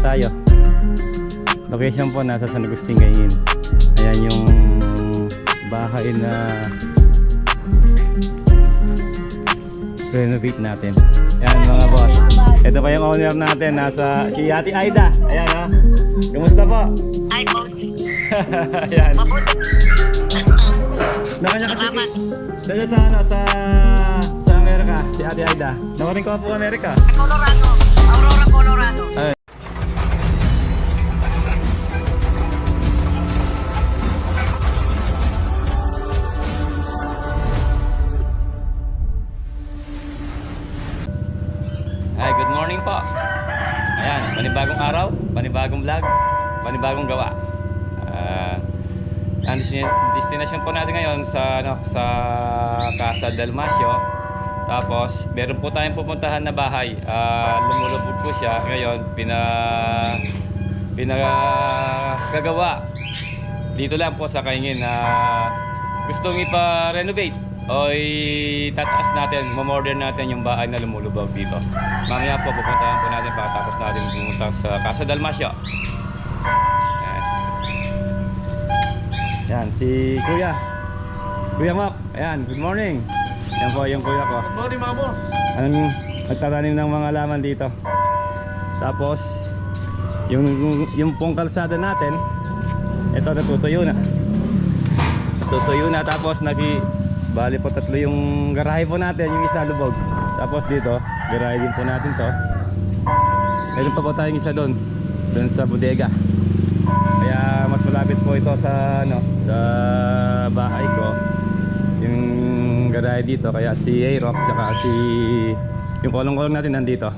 tayo. Location po nasa San Agustin Gaingin. Ayan yung bahay na renovate natin. Ayan mga boss. Ito pa yung owner natin. Nasa si Ate Aida. Ayan ha. Kumusta po? Ay, bossy. Ayan. Mabuti. Nakanya kasi Salamat. Dala sa ano sa sa Amerika si Ate Aida. Nawarin ko po Amerika. Sa Colorado. Aurora, Colorado. Ay, destination po natin ngayon sa ano sa Casa del Masio. Tapos, meron po tayong pupuntahan na bahay. Ah, lumulubog po siya. Ngayon, pina pinagagawa dito lang po sa Kaingin na gustong ipa-renovate o itataas natin, mamorder natin yung bahay na lumulubog dito. Mamaya po pupuntahan po natin pagkatapos natin pumunta sa Casa Dalmasio. Yan, si Kuya. Kuya Mac, ayan, good morning. Yan po yung kuya ko. Morning mga boss. Anong nagtatanim ng mga laman dito. Tapos, yung, yung pong kalsada natin, ito natutuyo na. Tutuyo na tapos nagi bali po tatlo yung garahe po natin, yung isa lubog. Tapos dito, garahe din po natin to. Meron pa po tayong isa doon, doon sa bodega. Kaya mas malapit po ito sa ano, sa bahay ko. Yung garahe dito kaya si Aerox saka si yung kolong-kolong natin nandito.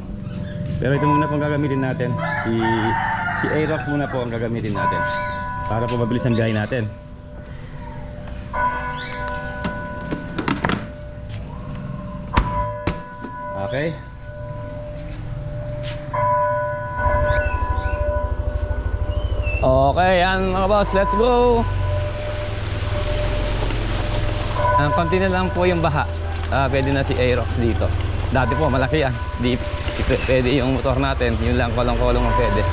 Pero ito muna po ang gagamitin natin. Si si Aerox muna po ang gagamitin natin. Para po mabilis ang biyahe natin. Okay. Okay, yan mga boss, let's go! Ang konti na lang po yung baha. Ah, pwede na si Aerox dito. Dati po, malaki yan. Di, pwede yung motor natin. Yun lang, kolong-kolong ang pwede.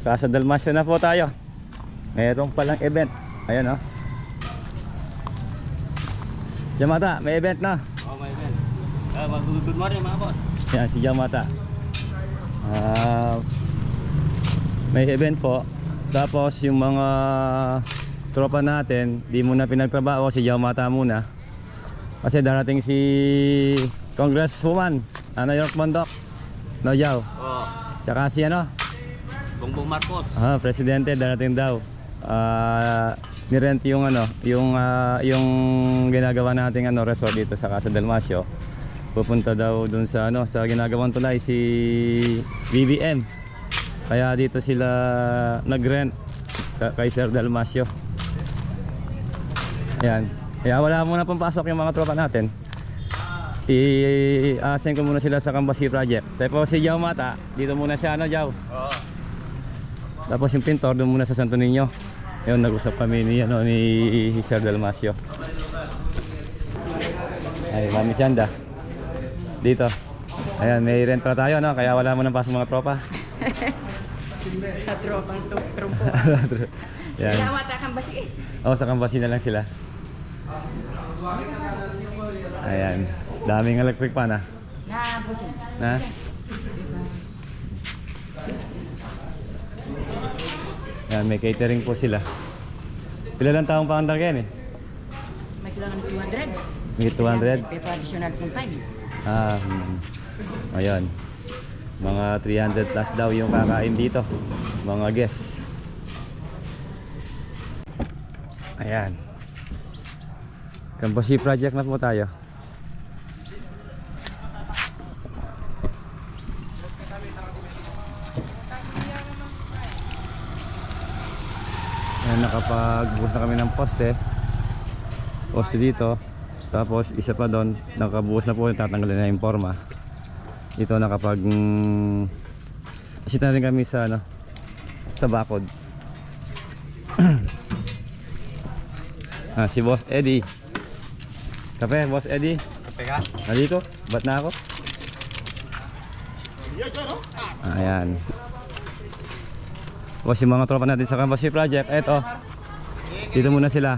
Casa Dalmasio na po tayo. Mayroong palang event. Ayan, oh. Jamata, may event na. Oh, my man. Uh, good morning mga boss. Yan, si Jamata. Ah, may event po. Tapos yung mga tropa natin, di muna pinagtrabaho, si Jamata muna. Kasi darating si Congresswoman, ano York Mondok, no Yaw. Oh, Tsaka si ano, Bongbong Marcos. ah, presidente darating daw. Ah, nirent yung ano, yung ah, yung ginagawa nating ano resort dito sa Casa del Masio. Pupunta daw dun sa ano, sa ginagawang tulay si BBM. Kaya dito sila nag-rent sa kay Sir Dalmasio. Ayan. Kaya wala muna pang pasok yung mga tropa natin. I-assign ko muna sila sa Kambasi Project. Tapos si Jao Mata, dito muna siya, ano Jao? Oh. Tapos yung pintor doon muna sa Santo Niño. Ayun, nag-usap kami ni ano ni Sir Dalmasio. Ay, Mami Chanda. Dito. Ayan, may rent pa tayo, no? Kaya wala mo nang pasok mga tropa. Sa tropang tu- trumpo. Yan. Yawata kang basi. Oh, sa Kambasi na lang sila. Ayan. Daming electric pan, ah. Na, busin. Na? Ayan, may catering po sila. Pila lang taong pa-under yan eh? May kailangan 200. May 200? May additional kung time. Ah, hmm. Ayun. Mga 300 plus daw yung kakain dito. Mga guests. Ayan. Camposi project na po tayo. Ayan, nakapagbuhos na kami ng poste. Poste dito. Tapos isa pa doon, nakabuhos na po, tatanggalin na yung forma. Dito nakapag mm, Asit na rin kami sa ano sa bakod. ah, si Boss Eddie. Kape, Boss Eddie. Kape ka? Nandito? Ba't na ako? Ah, Ayan. Boss, yung mga tropa natin sa Cambodia Project. Eto. Dito muna sila.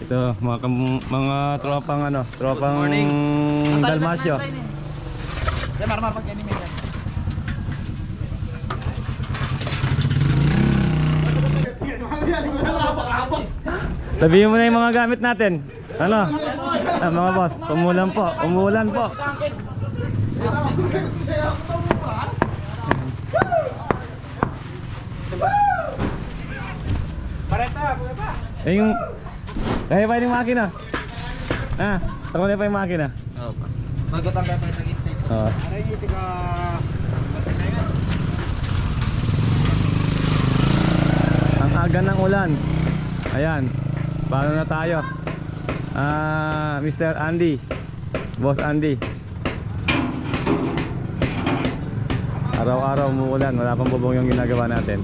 Ito, mga, kam- mga tropang ano, tropang Dalmasyo. Yan, marama pag anime yan. Sabihin mo na yung mga gamit natin. Ano? Ah, mga boss, umulan po. Umulan po. Eh yung Kaya pa yung makina. Ah, tawag pa yung makina. Oo. Magot ang pepe sa gitsa. Oh. Aray, ito ka... Ang aga ng ulan. Ayan. Paano na tayo? Ah, Mr. Andy. Boss Andy. Araw-araw umuulan, wala pang bubong yung ginagawa natin.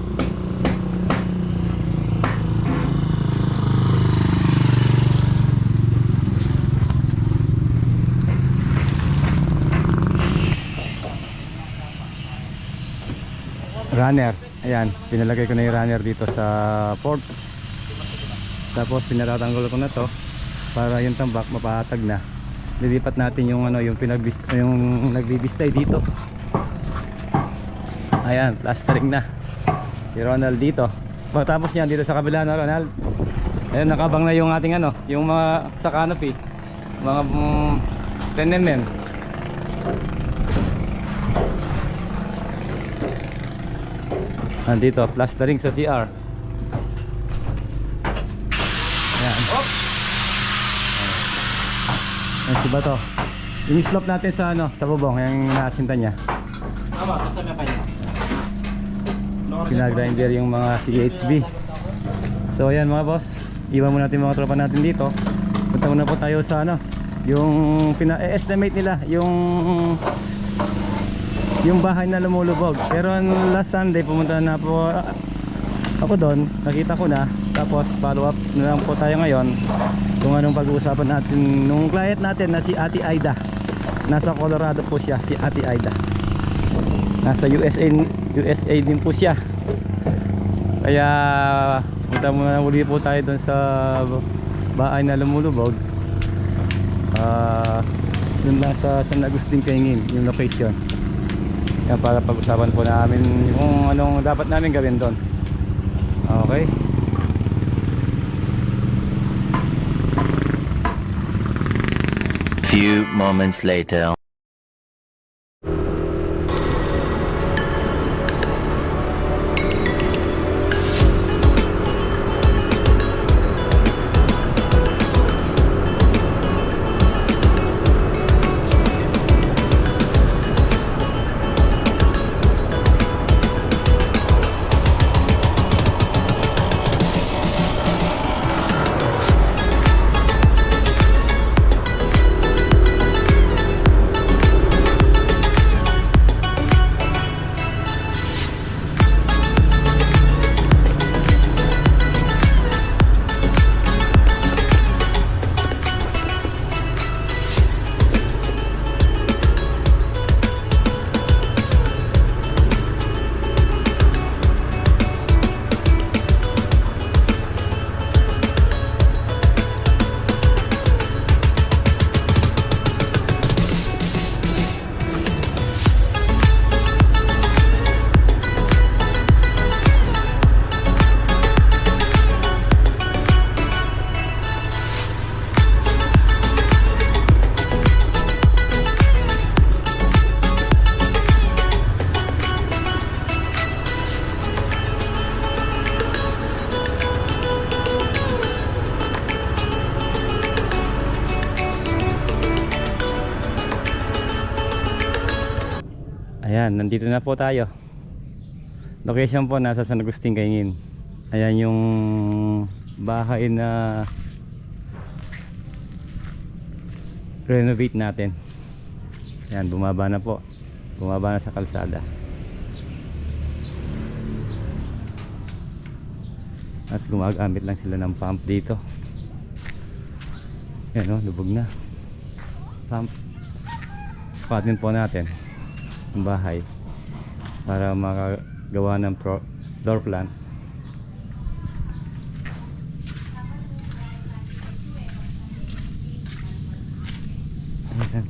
Runner. Ayan pinalagay ko na yung runner dito sa port tapos pinatatanggol ko na to para yung tambak mapatag na. Lilipat natin yung ano yung pinag yung nagbibistay dito. Ayan plastering na. Si Ronald dito. Pagkatapos niyan dito sa kabila na Ronald? Ayan nakabang na yung ating ano yung mga sa canopy. Mga mm, 10 Nandito, plastering sa CR. Ayan. Ayan si Bato. Yung slope natin sa ano, sa bubong, yung nasinta niya. Tama, basta na kayo. Pinagrinder yung mga CHB. So ayan mga boss, iwan muna natin mga tropa natin dito. Punta muna po tayo sa ano, yung pina-estimate nila, yung yung bahay na lumulubog. Pero last Sunday pumunta na po ah, ako doon, nakita ko na. Tapos follow up na lang po tayo ngayon kung anong pag-uusapan natin nung client natin na si Ate Aida. Nasa Colorado po siya, si Ate Aida. Nasa USA, USA din po siya. Kaya punta muna muli po tayo doon sa bahay na lumulubog. Ah, doon lang sa San Agustin Kaingin, yung location. Yan para pag-usapan po namin kung anong dapat namin gawin doon. Okay. Few moments later. Nandito na po tayo. Location po nasa San Agustin, Kaingin. Ayan yung bahay na renovate natin. Ayan, bumaba na po. Bumaba na sa kalsada. Tapos gumagamit lang sila ng pump dito. Ayan o, lubog na. Pump. Spotin po natin ang bahay para makagawa ng pro floor plan. Ayan.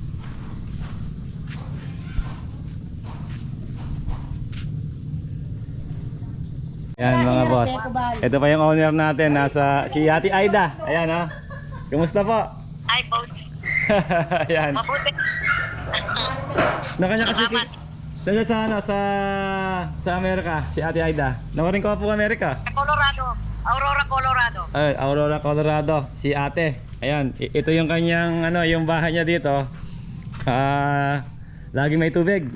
Ayan mga boss. Ito pa yung owner natin. Nasa si Ate Aida. Ayan ha. Kumusta po? Hi, bossing. Ayan. Mabuti. Nakanya kasi Salamat. Sa sa sa ano, sa sa Amerika si Ate Aida. Nawarin ko po Amerika. Sa Colorado. Aurora, Colorado. Ay, Aurora, Colorado. Si Ate. Ayan, ito yung kanyang ano, yung bahay niya dito. Ah, lagi may tubig.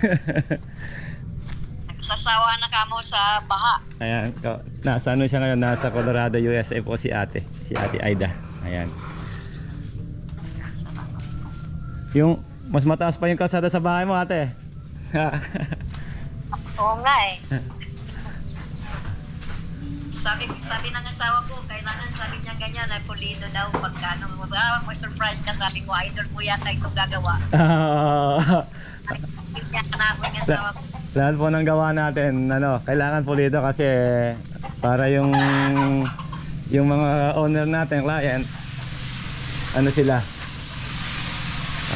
Nagsasawa na kamo sa baha. Ayan, nasa ano siya ngayon? Nasa Colorado, USA po si Ate. Si Ate Aida. Ayan. Yung mas mataas pa yung kalsada sa bahay mo, Ate. Oo nga eh. Sabi, sabi ng asawa ko, kailangan sabi niya ganyan, ay pulido daw pagkano. Ah, may surprise ka, sabi ko, idol mo yata itong gagawa. Ah, yung asawa ko. Lahat po ng gawa natin, ano, kailangan pulido kasi para yung yung mga owner natin, client, ano sila?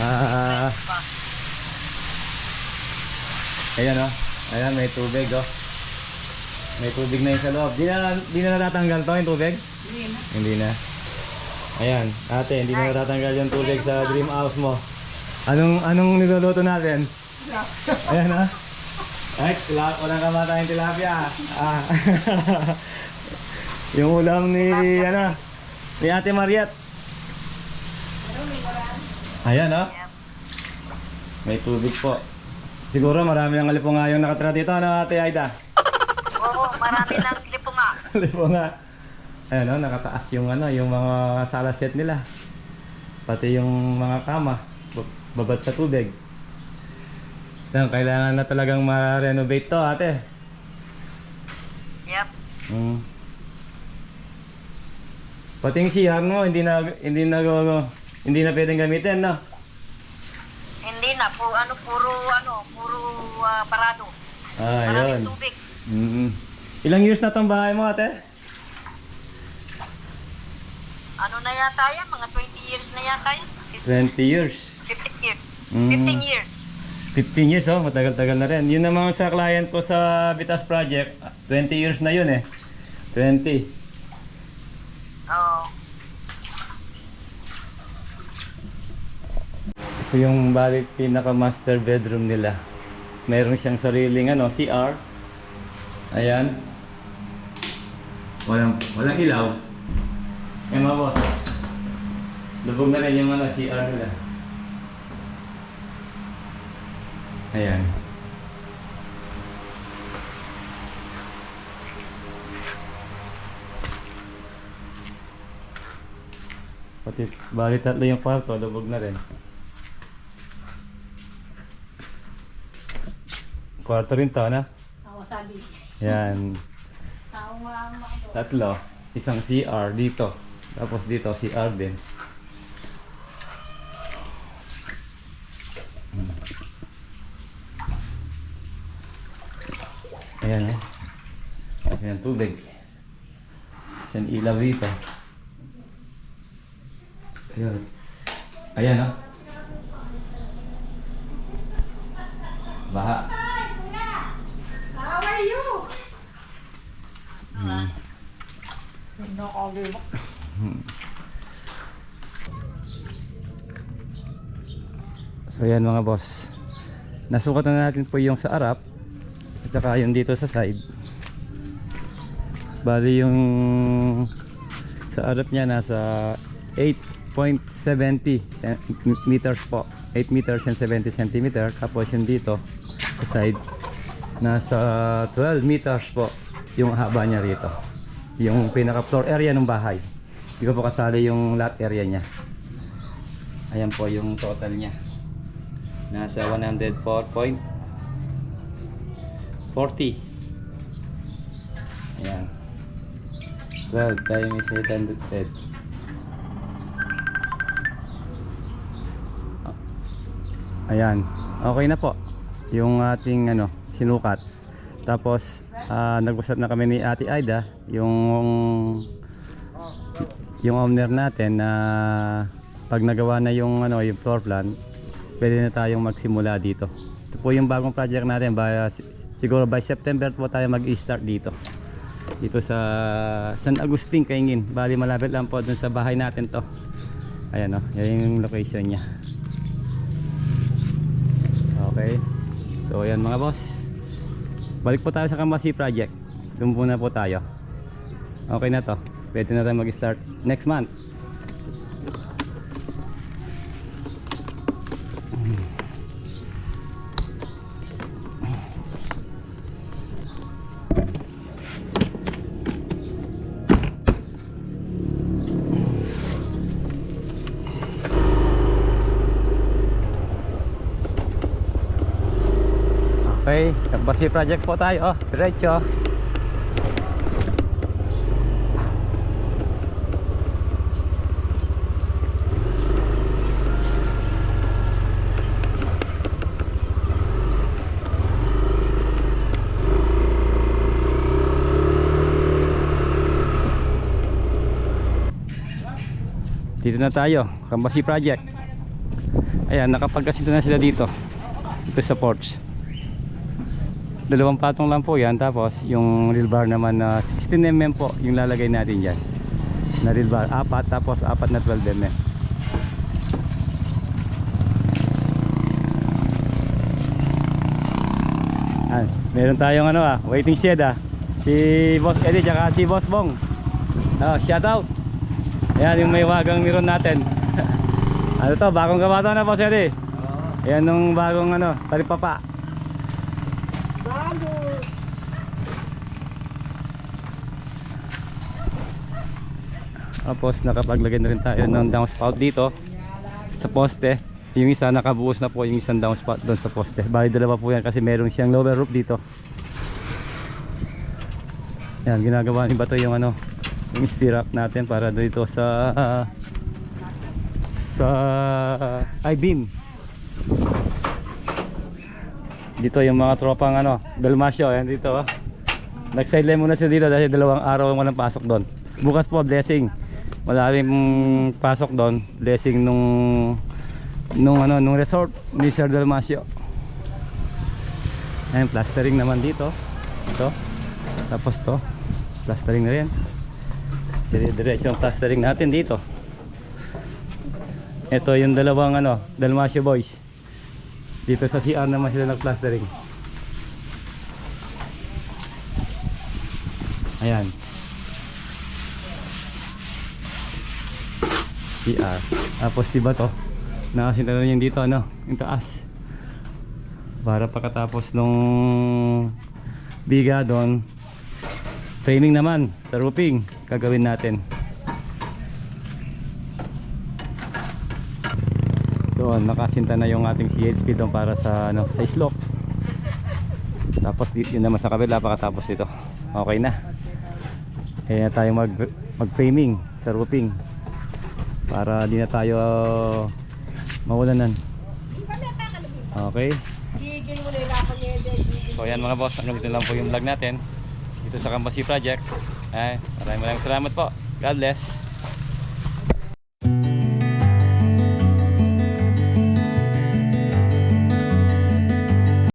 Ah, ayan oh. Ayan, may tubig oh. May tubig na yung sa loob. Di na, di na natatanggal to yung tubig? Hindi na. Hindi na. Ayan, ate, hindi na natatanggal yung tubig sa dream house mo. Anong anong niluluto natin? Ayan ha. Ay, tilap walang kamatayang tilapia. Ah. yung ulam ni ano ni Ate Mariet. Ayan ha. May tubig po. Siguro marami ng alipo nga yung nakatira dito, ano Ate Aida? Oo, marami ng lipo nga. Alipo nga. Ayan o, nakataas yung ano, yung mga sala set nila. Pati yung mga kama, b- babad sa tubig. Yan, kailangan na talagang ma-renovate to, ate. Yep. Mm. Pati yung CR mo, hindi na, hindi na, hindi na pwedeng gamitin, no? Hindi na, pu ano, puro, ano, puro ah. Ah, Maraming yun. tubig. Mm Ilang years na tong bahay mo, ate? Ano na yata yan? Mga 20 years na yata yan. 20 years. 15 years. Mm. 15 years. 15 years, oh, matagal-tagal na rin. Yun naman sa client ko sa Vitas Project, 20 years na yun eh. 20. Oo. Ito yung balik pinaka master bedroom nila. Meron siyang sariling ano, CR. Ayan. Walang, walang ilaw. Ayan mga boss. Lubog na rin yung ano, CR nila. Ayan. Pati bali tatlo yung kwarto, lubog na rin. Kwarto rin to, na? Ako sabi. Yan. Tao nga ang to. Tatlo. Isang CR dito. Tapos dito CR din. Ayan eh. Ayan tubig. Ayan ilaw dito. Ayan. Ayan oh. Baha. Hmm. So yan mga boss. Nasukat na natin po yung sa harap at saka yung dito sa side. Bali yung sa harap niya nasa 8.70 cent- meters po. 8 meters and 70 centimeter. Tapos yung dito, sa side, nasa 12 meters po yung haba niya rito. Yung pinaka floor area ng bahay. Hindi ko po kasali yung lot area niya. Ayan po yung total niya. Nasa 104.40. Ayan. 12 times 800. Ayan. Okay na po. Yung ating ano, sinukat. Tapos ah, nag-usap na kami ni Ate Aida, yung yung owner natin na pag nagawa na yung ano, yung floor plan, pwede na tayong magsimula dito. Ito po yung bagong project natin. By, siguro by September po tayo mag-start dito. Dito sa San Agustin, Kaingin. Bali malapit lang po dun sa bahay natin to. Ayan o, yan yung location niya. Okay. So ayan mga boss. Balik po tayo sa Kamasi project. Doon muna po tayo. Okay na to. Pwede na tayo mag-start next month. Okay, Kamasi project po tayo. Oh, diretso. Dito na tayo, Kambasi Project. Ayan, nakapagkasinto na sila dito. Ito sa porch. Dalawang patong lang po yan. Tapos yung real bar naman na 16mm po yung lalagay natin dyan. Na real bar. Apat tapos apat na 12mm. Ah, meron tayong ano ah, waiting shed ah. Si Boss Eddie tsaka si Boss Bong. Ah, shout out. Ayan yung may wagang meron natin. ano to, bagong gawa to na Boss Eddie. Ayan nung bagong ano, talipapa. Tapos nakapaglagay na rin tayo ng downspout dito sa poste. Yung isa nakabuhos na po yung isang downspout doon sa poste. Bali dalawa po yan kasi meron siyang lower roof dito. Yan, ginagawa ni Bato yung ano, yung stirrup natin para dito sa sa I-beam. Dito yung mga tropang ano, Dalmasyo, yan dito. Oh. Nag-sideline muna sila dito dahil dalawang araw ang walang pasok doon. Bukas po blessing. Malalim pasok doon, blessing nung nung ano, nung resort ni Sir Dalmasyo. Ayun, plastering naman dito. Ito. Tapos to, plastering na rin. Dire-diretso ang plastering natin dito. Ito yung dalawang ano, Dalmasyo boys. Dito sa CR naman sila nag-plastering. Ayan. CR. Tapos si Bato. Nakasinta na yun dito ano, yung taas. Para pagkatapos nung biga doon, framing naman sa roofing gagawin natin. Doon, nakasinta na yung ating CHP doon para sa ano, sa slope. Tapos dito yun naman sa kabila pagkatapos dito. Okay na. Kaya tayo mag mag framing sa roofing para di na tayo mawalanan. Okay. So ayan mga boss, hanggang dito lang po yung vlog natin dito sa Kambasi Project. Ay, maraming maraming salamat po. God bless.